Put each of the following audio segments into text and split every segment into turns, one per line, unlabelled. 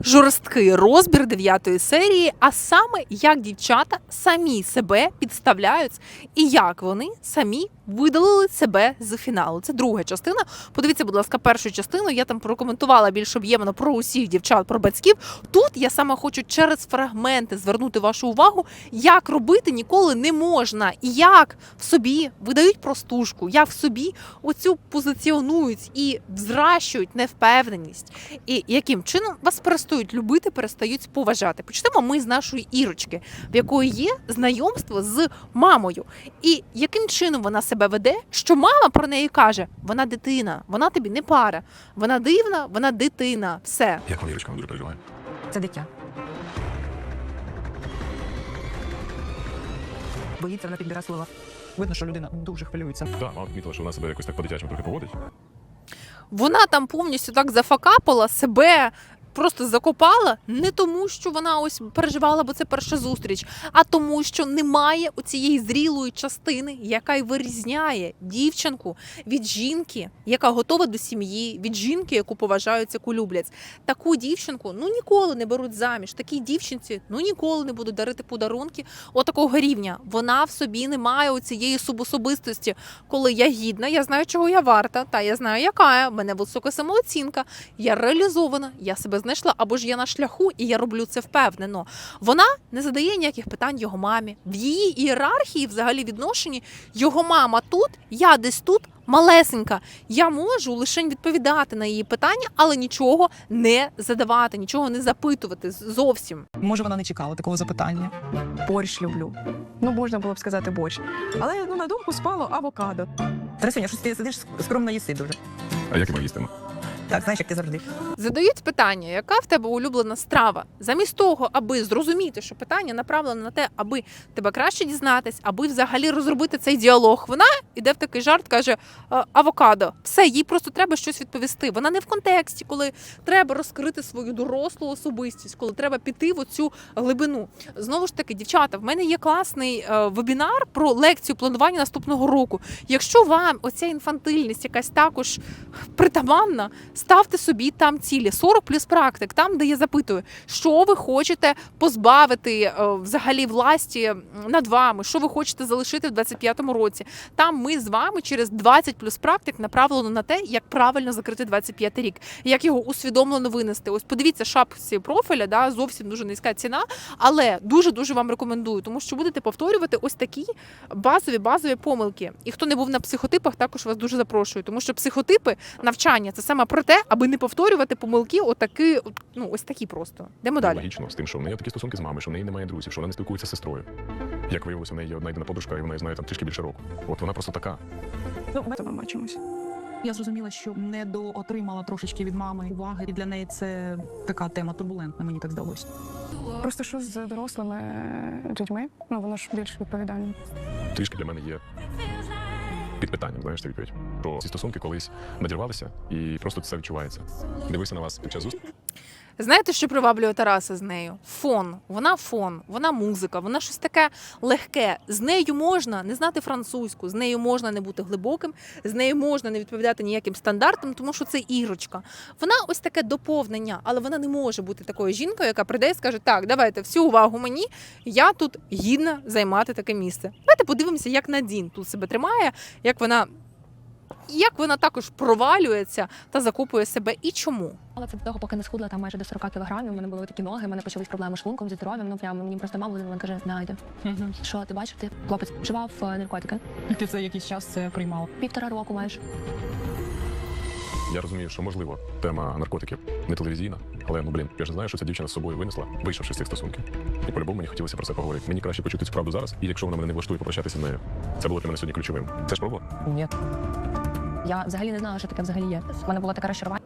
жорсткий розбір дев'ятої серії, а саме як дівчата самі себе підставляють і як вони самі видалили себе з фіналу. Це друга частина. Подивіться, будь ласка, першу частину. Я там прокоментувала більш об'ємно про усіх дівчат, про батьків. Тут я саме хочу через фрагменти звернути вашу увагу, як робити ніколи не можна, і як в собі видають простушку, як в собі оцю позиціонують і взращують невпевненість, і яким чином вас перестають любити, перестають поважати. Почнемо ми з нашої ірочки, в якої є знайомство з мамою, і яким чином вона себе веде, що мама про неї каже: вона дитина, вона тобі не пара, вона дивна, вона дитина. Все.
Як вам Ірочка, дуже переживаю.
Це дитя. Боїться, вона підбира слова. Видно, що людина дуже хвилюється.
Так, мама відмітила, що вона себе якось так по-дитячому трохи поводить.
Вона там повністю так зафакапала себе. Просто закопала не тому, що вона ось переживала, бо це перша зустріч, а тому, що немає оцієї зрілої частини, яка й вирізняє дівчинку від жінки, яка готова до сім'ї, від жінки, яку поважають, яку люблять. Таку дівчинку ну ніколи не беруть заміж. Такій дівчинці ну ніколи не будуть дарити подарунки отакого рівня. Вона в собі не має оцієї субособистості, коли я гідна, я знаю, чого я варта, та я знаю, яка я. мене висока самооцінка, я реалізована, я себе знайшла, або ж я на шляху, і я роблю це впевнено. Вона не задає ніяких питань його мамі. В її ієрархії, взагалі, відношенні його мама тут, я десь тут. Малесенька, я можу лише відповідати на її питання, але нічого не задавати, нічого не запитувати зовсім.
Може, вона не чекала такого запитання.
Борщ люблю. Ну, можна було б сказати борщ. Але ну, на думку спало авокадо.
Тарасюня, щось ти сидиш скромно їси дуже.
А як ми їстимо?
Так, знаєш, як ти завжди.
Задають питання, яка в тебе улюблена страва, замість того, аби зрозуміти, що питання направлено на те, аби тебе краще дізнатись, аби взагалі розробити цей діалог. Вона іде в такий жарт, каже авокадо. Все, їй просто треба щось відповісти. Вона не в контексті, коли треба розкрити свою дорослу особистість, коли треба піти в оцю глибину. Знову ж таки, дівчата, в мене є класний е, вебінар про лекцію планування наступного року. Якщо вам оця інфантильність якась також притаманна, ставте собі там цілі 40 плюс практик, там, де я запитую, що ви хочете позбавити е, взагалі власті над вами, що ви хочете залишити в 25-му році. Там ми з вами через 20 плюс практик направлено на те, як правильно закрити 25 рік, як його усвідомлено винести. Ось подивіться шапці профіля, да, зовсім дуже низька ціна, але дуже дуже вам рекомендую, тому що будете повторювати ось такі базові базові помилки. І хто не був на психотипах, також вас дуже запрошую, тому що психотипи навчання це саме про те, аби не повторювати помилки, отаки, от, ну ось такі просто. Йдемо далі.
Логічно, з тим, що в неї такі стосунки з мамою, що в неї немає друзів, що вона не спілкується з сестрою. Як виявилося, в неї є одна єдина подружка, і вона її знає там трішки більше року. От вона просто така.
Ну, ми там бачимось.
Я зрозуміла, що не доотримала трошечки від мами уваги, і для неї це така тема турбулентна, мені так здалося.
Просто що з дорослими людьми, ну воно ж більш відповідальне.
Трішки для мене є під питанням, знаєш, це відповідь. Про ці стосунки колись надірвалися, і просто це відчувається. Дивися на вас під час зустрічі.
Знаєте, що приваблює Тараса з нею? Фон. Вона фон, вона музика, вона щось таке легке. З нею можна не знати французьку, з нею можна не бути глибоким, з нею можна не відповідати ніяким стандартам, тому що це ірочка. Вона ось таке доповнення, але вона не може бути такою жінкою, яка прийде і скаже: Так, давайте всю увагу мені. Я тут гідна займати таке місце. Давайте подивимося, як Надін тут себе тримає, як вона. Як вона також провалюється та закопує себе і чому?
Але це до того, поки не схудла там майже до 40 кілограмів. У мене були такі ноги, у мене почались проблеми з шлунком, зі здоров'ям. Ну прямо мені просто мама вона каже, Надя, що ти бачив? Ти хлопець вживав е, наркотики
Ти це якийсь час це приймала.
півтора року майже.
Я розумію, що можливо тема наркотиків не телевізійна, але ну блін, я ж знаю, що ця дівчина з собою винесла, вийшовши з цих стосунків. І по-любому мені хотілося про це поговорити. Мені краще почути цю правду зараз, і якщо вона мене не влаштує, попрощатися з нею. Це було для мене сьогодні ключовим. Це ж пробувала?
Ні.
Я взагалі не знала, що таке взагалі є. У мене було таке розчарування.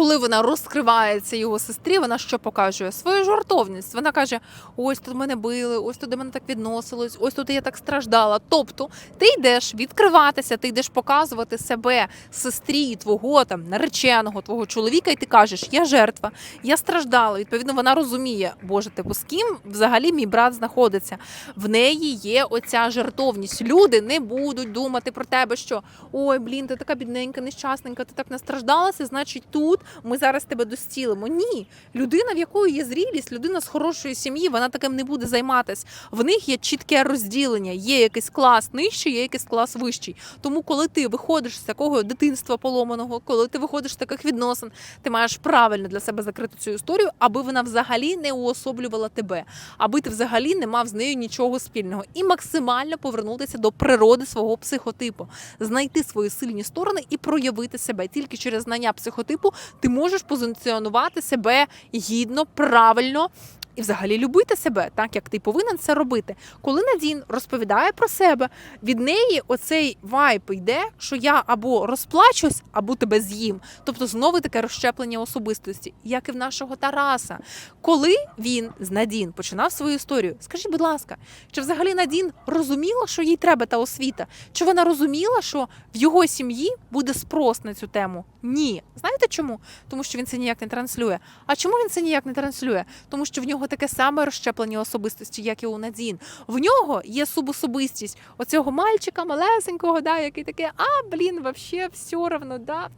Коли вона розкривається його сестрі, вона що показує? Свою жартовність. Вона каже: ось тут мене били, ось тут до мене так відносилось, ось тут я так страждала. Тобто, ти йдеш відкриватися, ти йдеш показувати себе сестрі твого там нареченого, твого чоловіка, і ти кажеш, я жертва, я страждала. Відповідно, вона розуміє, боже, типу, з ким взагалі мій брат знаходиться. В неї є оця жертовність. Люди не будуть думати про тебе, що ой, блін, ти така бідненька, нещасненька, ти так настраждалася. Значить, тут ми зараз тебе достілимо. Ні, людина, в якої є зрілість, людина з хорошої сім'ї, вона таким не буде займатися. В них є чітке розділення. Є якийсь клас нижчий, є якийсь клас вищий. Тому, коли ти виходиш з такого дитинства поломаного, коли ти виходиш з таких відносин, ти маєш правильно для себе закрити цю історію, аби вона взагалі не уособлювала тебе, аби ти взагалі не мав з нею нічого спільного, і максимально повернутися до природи свого психотипу, знайти свої сильні сторони і проявити себе. Тільки через знання психотипу ти можеш позиціонувати себе гідно, правильно. І взагалі любити себе так, як ти повинен це робити. Коли Надін розповідає про себе, від неї оцей вайп йде, що я або розплачусь, або тебе з'їм. Тобто знову таке розщеплення особистості, як і в нашого Тараса. Коли він з Надін починав свою історію, скажіть, будь ласка, чи взагалі Надін розуміла, що їй треба та освіта? Чи вона розуміла, що в його сім'ї буде спрос на цю тему? Ні. Знаєте чому? Тому що він це ніяк не транслює. А чому він це ніяк не транслює? Тому що в нього таке саме розщеплення особистості, як і у Надін. В нього є субособистість оцього мальчика малесенького, да, який такий, а блін, вообще все равно, да.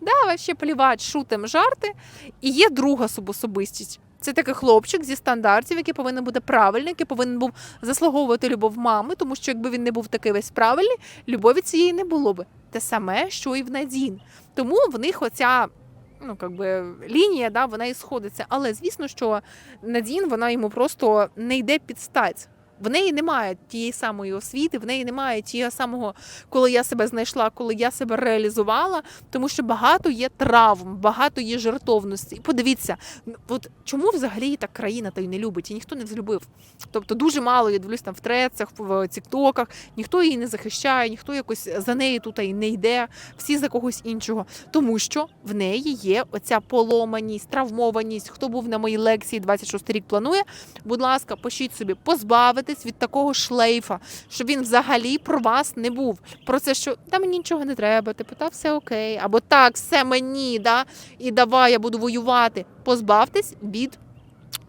Да, вообще плівать, шутим жарти. І є друга субособистість. Це такий хлопчик зі стандартів, який повинен бути правильний, який повинен був заслуговувати любов мами, тому що якби він не був такий весь правильний, любові цієї не було би. Те саме, що і в Надін. Тому в них оця. Ну, как би, лінія, да, вона і сходиться. Але звісно, що Надін вона йому просто не йде під стать. В неї немає тієї самої освіти, в неї немає тієї самого, коли я себе знайшла, коли я себе реалізувала, тому що багато є травм, багато є жертовності. Подивіться, от чому взагалі так країна та й не любить, і ніхто не взлюбив. Тобто дуже мало я дивлюсь там в трецах, в тіктоках, ніхто її не захищає, ніхто якось за неї тут і не йде, всі за когось іншого. Тому що в неї є оця поломаність, травмованість. Хто був на моїй лекції 26 рік планує, будь ласка, пишіть собі, позбавитись від такого шлейфа, щоб він взагалі про вас не був. Про це, що та мені нічого не треба, типу, та все окей, або так, все мені, да, і давай я буду воювати. Позбавтесь від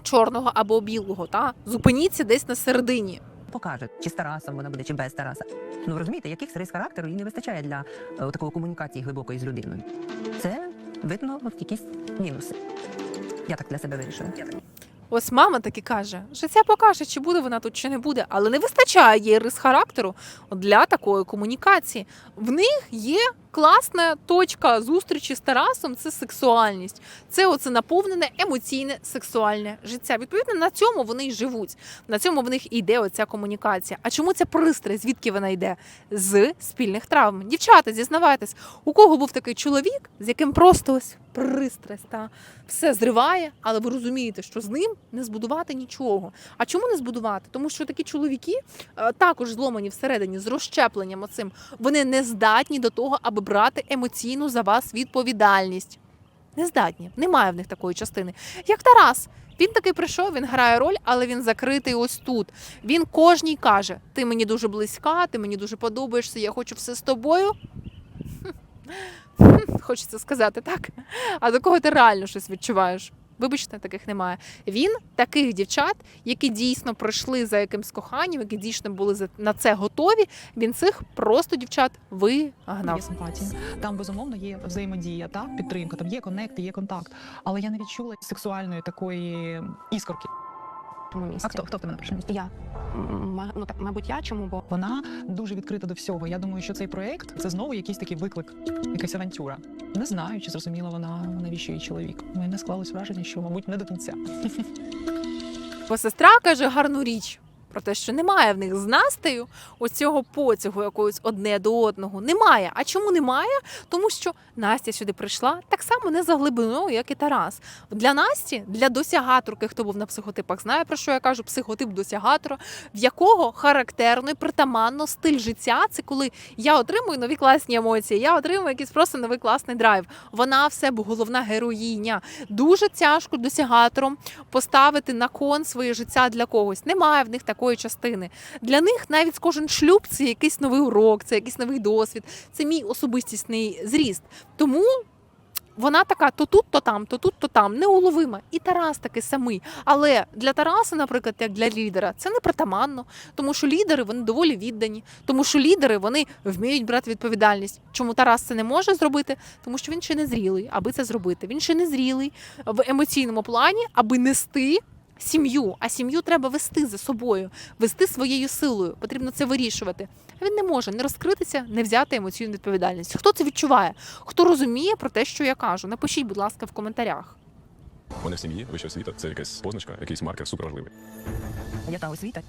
чорного або білого. Та зупиніться десь на середині.
покаже, чи з Тарасом вона буде, чи без Тараса. Ну розумієте, яких рис характеру їй не вистачає для е, такої комунікації глибокої з людиною. Це видно от якісь мінуси. Я так для себе вирішила.
Ось мама так і каже: життя покаже, чи буде вона тут, чи не буде, але не вистачає їй рис характеру для такої комунікації. В них є класна точка зустрічі з Тарасом це сексуальність. Це оце наповнене емоційне сексуальне життя. Відповідно, на цьому вони й живуть. На цьому в них і йде оця комунікація. А чому ця пристрасть? Звідки вона йде? З спільних травм. Дівчата, зізнавайтесь, у кого був такий чоловік, з яким просто ось пристрасть та все зриває, але ви розумієте, що з ним не збудувати нічого. А чому не збудувати? Тому що такі чоловіки е, також зломані всередині з розщепленням оцим. Вони не здатні до того, аби брати емоційну за вас відповідальність. Не здатні, немає в них такої частини. Як Тарас. Він таки прийшов, він грає роль, але він закритий ось тут. Він кожній каже: ти мені дуже близька, ти мені дуже подобаєшся, я хочу все з тобою. Хочеться сказати так. А до кого ти реально щось відчуваєш? Вибачте, таких немає. Він таких дівчат, які дійсно пройшли за якимсь коханням, які дійсно були на це готові. Він цих просто дівчат
Є
вигнав.
симпатія. Там безумовно є взаємодія, та підтримка, там є коннект, є контакт. Але я не відчула сексуальної такої іскорки.
Тому місці.
А хто хто в тебе на
Я. місці? Я Ну так, мабуть, я чому? Бо
Вона дуже відкрита до всього. Я думаю, що цей проект це знову якийсь такий виклик, якась авантюра. Не знаю, чи зрозуміла вона навіщо її чоловік. У мене склалось враження, що мабуть не до кінця.
Бо сестра каже гарну річ про те, що немає в них з Настею ось цього потягу якогось одне до одного. Немає. А чому немає? Тому що Настя сюди прийшла так само не за глибиною, як і Тарас. Для Насті, для досягаторки, хто був на психотипах, знає про що я кажу, психотип досягатора, в якого характерно і притаманно стиль життя. Це коли я отримую нові класні емоції, я отримую якийсь просто новий класний драйв. Вона в себе головна героїня. Дуже тяжко досягатором поставити на кон своє життя для когось. Немає в них такої частини. Для них навіть кожен шлюб це якийсь новий урок, це якийсь новий досвід, це мій особистісний зріст. Тому вона така то тут, то там, то тут, то там, неуловима. І Тарас такий самий. Але для Тараса, наприклад, як для лідера, це не притаманно, тому що лідери вони доволі віддані, тому що лідери вони вміють брати відповідальність. Чому Тарас це не може зробити? Тому що він ще не зрілий, аби це зробити. Він ще не зрілий в емоційному плані, аби нести. Сім'ю, а сім'ю треба вести за собою, вести своєю силою. Потрібно це вирішувати. А він не може не розкритися, не взяти емоційну відповідальність. Хто це відчуває? Хто розуміє про те, що я кажу? Напишіть, будь ласка, в коментарях.
У мене в сім'ї вища освіта це якась позначка, якийсь маркер суперважливий.
Я та освіта.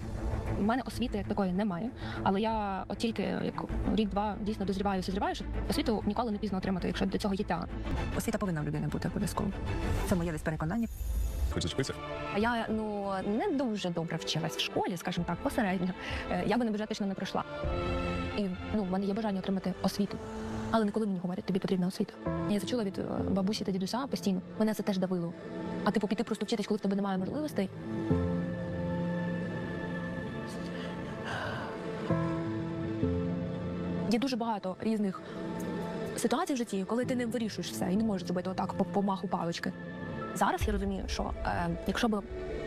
У мене освіти як такої немає, але я от тільки як рік-два дійсно дозріваю, созріваю, що освіту ніколи не пізно отримати, якщо до цього є тяга.
Освіта повинна в людини бути обов'язково. Це моє десь переконання.
Хоч зачепитися.
А я ну не дуже добре вчилась в школі, скажімо так, посередньо. Е, Я би на бюджет точно не пройшла. І ну, в мене є бажання отримати освіту. Але ніколи мені говорять, тобі потрібна освіта. Я це чула від е, бабусі та дідуся постійно. Мене це теж давило. А типу піти просто вчитись, коли в тебе немає можливостей. Є дуже багато різних ситуацій в житті, коли ти не вирішуєш все і не можеш зробити отак по, по маху палички. Зараз я розумію, що е, якщо б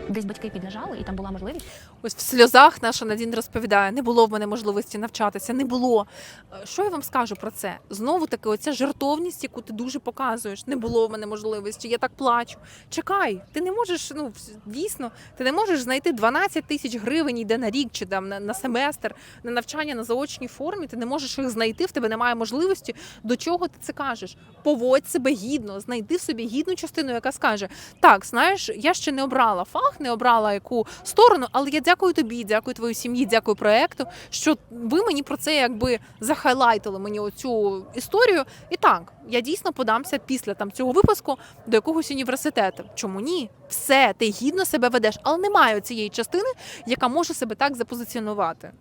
десь батьки піднажали і там була можливість,
Ось в сльозах наша Надін розповідає: не було в мене можливості навчатися, не було. Е, Що я вам скажу про це? Знову таки, оця жертовність, яку ти дуже показуєш. Не було в мене можливості, я так плачу. Чекай, ти не можеш, ну дійсно, ти не можеш знайти 12 тисяч гривень йде на рік чи там на, на семестр на навчання на заочній формі. Ти не можеш їх знайти, в тебе немає можливості. До чого ти це кажеш? Поводь себе гідно, знайди собі гідну частину, яка скаже: так, знаєш, я ще не обрала фах, не обрала яку сторону, але я дякую тобі, дякую твоїй сім'ї, дякую проекту, що ви мені про це якби захайлайтили мені оцю історію. І так, я дійсно подамся після там цього випуску до якогось університету. Чому ні? Все, ти гідно себе ведеш, але немає цієї частини, яка може себе так запозиціонувати.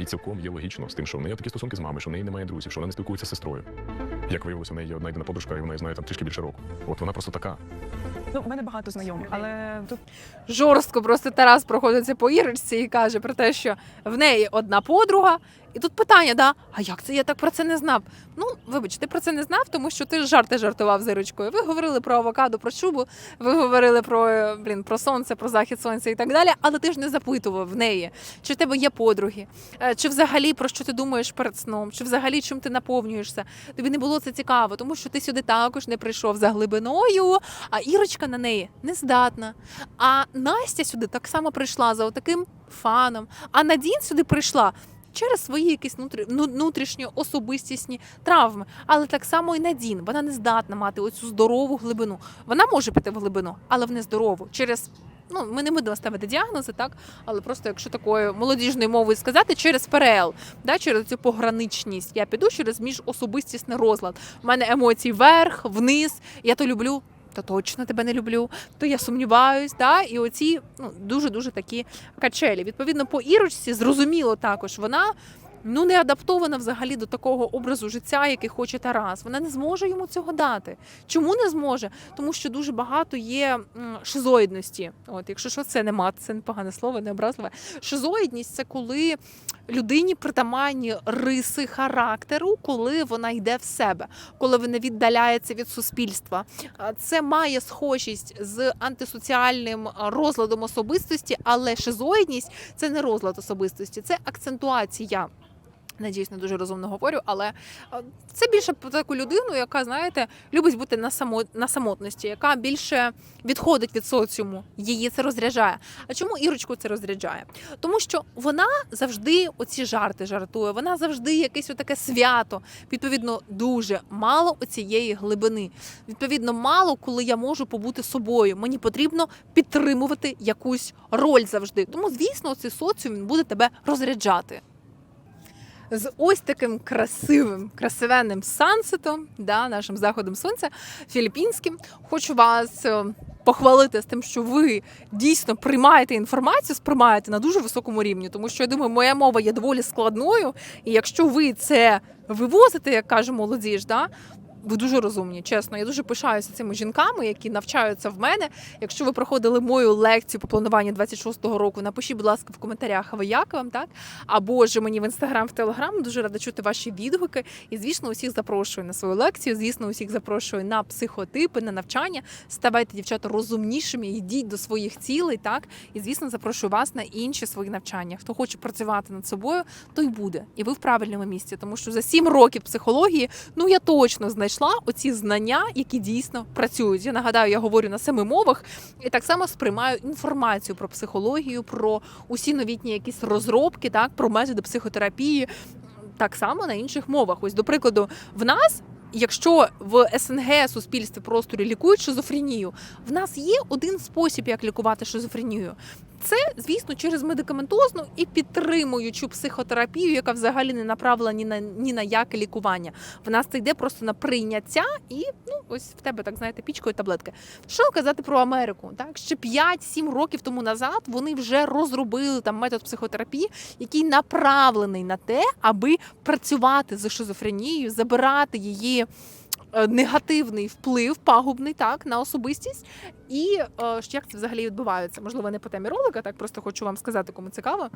І цілком є логічно з тим, що в неї такі стосунки з мамою, що в неї немає друзів, що вона не спілкується з сестрою. Як виявилося, в неї є одна єдина подружка, і вона її знає там трішки більше року. От вона просто така.
Ну, в мене багато знайомих, але тут
жорстко просто Тарас проходиться по ірочці і каже про те, що в неї одна подруга. І тут питання, да, а як це я так про це не знав? Ну, вибач, ти про це не знав, тому що ти жарти жартував з Ірочкою. Ви говорили про авокадо, про шубу, ви говорили про е, блін, про сонце, про захід сонця і так далі. Але ти ж не запитував в неї, чи в тебе є подруги, е, чи взагалі про що ти думаєш перед сном, чи взагалі чим ти наповнюєшся. Тобі не було це цікаво, тому що ти сюди також не прийшов за глибиною, а Ірочка на неї не здатна. А Настя сюди так само прийшла за отаким фаном. А Надін сюди прийшла. Через свої якісь ну, внутрішні особистісні травми, але так само і Надін. Вона не здатна мати оцю здорову глибину. Вона може піти в глибину, але в нездорову. Через ну ми не будемо ставити діагнози, так але просто якщо такою молодіжною мовою сказати, через ПРЛ, да, через цю пограничність. Я піду через міжособистісний розлад. У мене емоції вверх, вниз. Я то люблю. То точно тебе не люблю, то я сумніваюсь, да? і оці ну, дуже-дуже такі качелі. Відповідно, по ірочці зрозуміло також, вона ну не адаптована взагалі до такого образу життя, який хоче Тарас. Вона не зможе йому цього дати. Чому не зможе? Тому що дуже багато є шизоїдності. От, якщо що, це не мат, це не погане слово, не образливе. Шизоїдність це коли людині притаманні риси характеру, коли вона йде в себе, коли вона віддаляється від суспільства. Це має схожість з антисоціальним розладом особистості, але шизоїдність це не розлад особистості, це акцентуація. Надіюсь, не дуже розумно говорю, але це більше про таку людину, яка, знаєте, любить бути на само на самотності, яка більше відходить від соціуму. Її це розряджає. А чому Ірочку це розряджає? Тому що вона завжди оці жарти жартує, вона завжди якесь отаке свято. Відповідно, дуже мало оцієї глибини. Відповідно, мало коли я можу побути собою. Мені потрібно підтримувати якусь роль завжди. Тому, звісно, цей соціум він буде тебе розряджати. З ось таким красивим, красивенним сансетом, да, нашим заходом сонця філіппінським. Хочу вас е, похвалити з тим, що ви дійсно приймаєте інформацію, сприймаєте на дуже високому рівні, тому що я думаю, моя мова є доволі складною. І якщо ви це вивозите, як каже молодіж, да, ви дуже розумні, чесно. Я дуже пишаюся цими жінками, які навчаються в мене. Якщо ви проходили мою лекцію по плануванню 26-го року, напишіть, будь ласка, в коментарях, ви як вам, так? Або ж мені в інстаграм, в телеграм. Дуже рада чути ваші відгуки. І звісно, усіх запрошую на свою лекцію. Звісно, усіх запрошую на психотипи, на навчання. Ставайте, дівчата, розумнішими, йдіть до своїх цілей, так? І звісно, запрошую вас на інші свої навчання. Хто хоче працювати над собою, той буде. І ви в правильному місці, тому що за 7 років психології, ну я точно знайшла оці знання, які дійсно працюють. Я нагадаю, я говорю на семи мовах і так само сприймаю інформацію про психологію, про усі новітні якісь розробки, так про методи психотерапії. Так само на інших мовах. Ось, до прикладу, в нас, якщо в СНГ суспільстві просторі лікують шизофренію, в нас є один спосіб, як лікувати шизофренію. Це, звісно, через медикаментозну і підтримуючу психотерапію, яка взагалі не направлена ні на ні на яке лікування. В нас це йде просто на прийняття, і ну ось в тебе так знаєте, пічкою таблетки. Що казати про Америку? Так ще 5-7 років тому назад вони вже розробили там метод психотерапії, який направлений на те, аби працювати з шизофренією, забирати її. Е, Негативний вплив, пагубний так на особистість, і е, як це взагалі відбувається? Можливо, не по темі ролика, так просто хочу вам сказати, кому цікаво.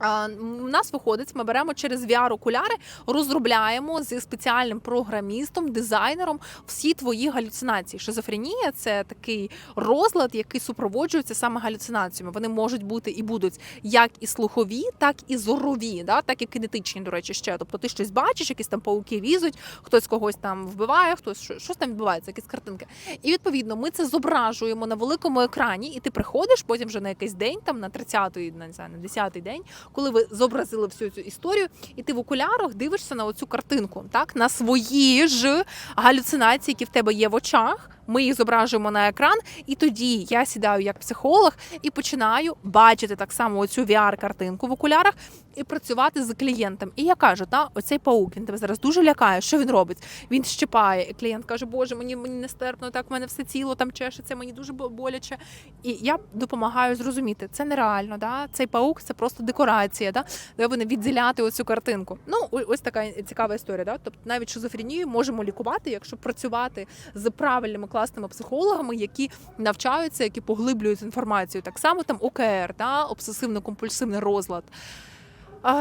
У нас виходить, ми беремо через VR-окуляри, розробляємо зі спеціальним програмістом, дизайнером всі твої галюцинації. Шизофренія це такий розлад, який супроводжується саме галюцинаціями. Вони можуть бути і будуть як і слухові, так і зорові, да? так і кинетичні, до речі, ще. Тобто ти щось бачиш, якісь там пауки візуть, хтось когось там вбиває, хтось щось там відбувається, якісь картинки. І відповідно ми це зображуємо на великому екрані, і ти приходиш потім вже на якийсь день, там на 30-й, на, не знаю, на 10-й день, коли ви зобразили всю цю історію, і ти в окулярах дивишся на оцю картинку, так на свої ж галюцинації, які в тебе є в очах. Ми їх зображуємо на екран, і тоді я сідаю як психолог і починаю бачити так само оцю VR-картинку в окулярах і працювати з клієнтом. І я кажу, та оцей паук він тебе зараз дуже лякає. Що він робить? Він щипає. І клієнт каже: Боже, мені мені нестерпно, так в мене все тіло там чешеться, мені дуже боляче. І я допомагаю зрозуміти, це нереально. Да? Цей паук це просто декорація. Да? Де вони відділяти оцю картинку. Ну ось така цікава історія. Да? Тобто навіть шизофренію можемо лікувати, якщо працювати з правильними класними психологами, які навчаються, які поглиблюють інформацію. Так само там ОКР, да? обсесивно-компульсивний розлад.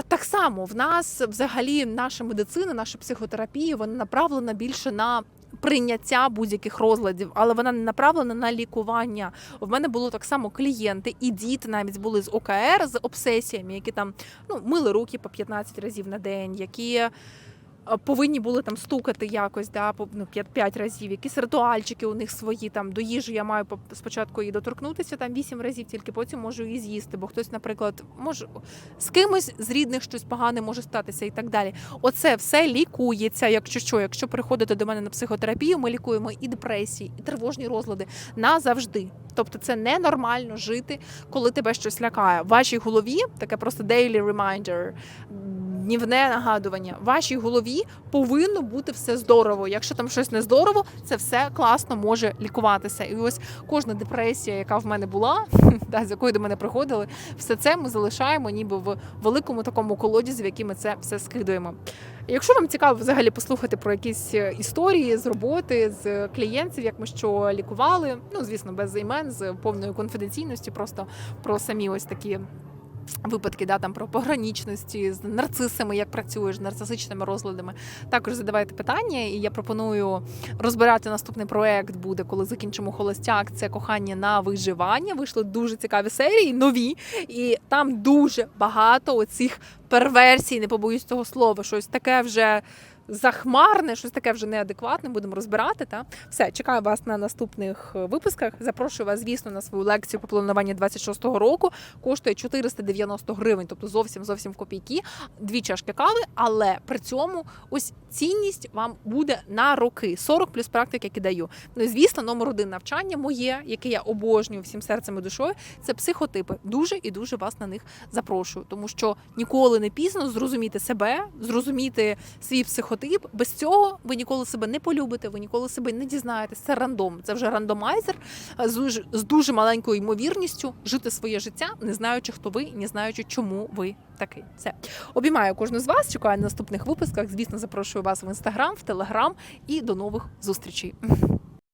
Так само в нас взагалі наша медицина, наша психотерапія, вона направлена більше на. Прийняття будь-яких розладів, але вона не направлена на лікування. В мене було так само клієнти і діти навіть були з ОКР з обсесіями, які там ну мили руки по 15 разів на день, які повинні були там стукати якось, да, ну, 5 разів, якісь ритуальчики у них свої там до їжі я маю спочатку її доторкнутися там 8 разів, тільки потім можу її з'їсти. Бо хтось, наприклад, може з кимось з рідних щось погане може статися і так далі. Оце все лікується. Якщо що, якщо приходите до мене на психотерапію, ми лікуємо і депресії, і тривожні розлади назавжди. Тобто це ненормально жити, коли тебе щось лякає. В вашій голові таке просто daily reminder, днівне нагадування. В вашій голові повинно бути все здорово. Якщо там щось не здорово, це все класно може лікуватися. І ось кожна депресія, яка в мене була, та з якою до мене приходили, все це ми залишаємо ніби в великому такому колодязі, в який ми це все скидуємо. Якщо вам цікаво взагалі послухати про якісь е, історії з роботи, з клієнтів, як ми що лікували, ну звісно, без імен, з повною конфіденційністю, просто про самі ось такі. Випадки, да, там про пограничності, з нарцисами, як працюєш, з нарцисичними розладами. Також задавайте питання, і я пропоную розбирати наступний проект буде, коли закінчимо холостяк. Це кохання на виживання. Вийшли дуже цікаві серії, нові, і там дуже багато оцих перверсій, не побоюсь цього слова, щось таке вже. Захмарне, щось таке вже неадекватне, будемо розбирати. Та все, чекаю вас на наступних е, випусках. Запрошую вас, звісно, на свою лекцію по плануванню 26-го року. Коштує 490 гривень, тобто зовсім зовсім в копійки, дві чашки кави. Але при цьому ось цінність вам буде на роки 40 плюс практик, які даю. Ну звісно, номер один навчання моє, яке я обожнюю всім серцем і душою. Це психотипи. Дуже і дуже вас на них запрошую, тому що ніколи не пізно зрозуміти себе, зрозуміти свій психотип. Психотип. Без цього ви ніколи себе не полюбите, ви ніколи себе не дізнаєтесь. Це рандом. Це вже рандомайзер е, з дуже, маленькою ймовірністю жити своє життя, не знаючи, хто ви, не знаючи, чому ви такий. Все. Обіймаю кожну з вас. Чекаю на наступних випусках. Звісно, запрошую вас в інстаграм, в телеграм і до нових зустрічей.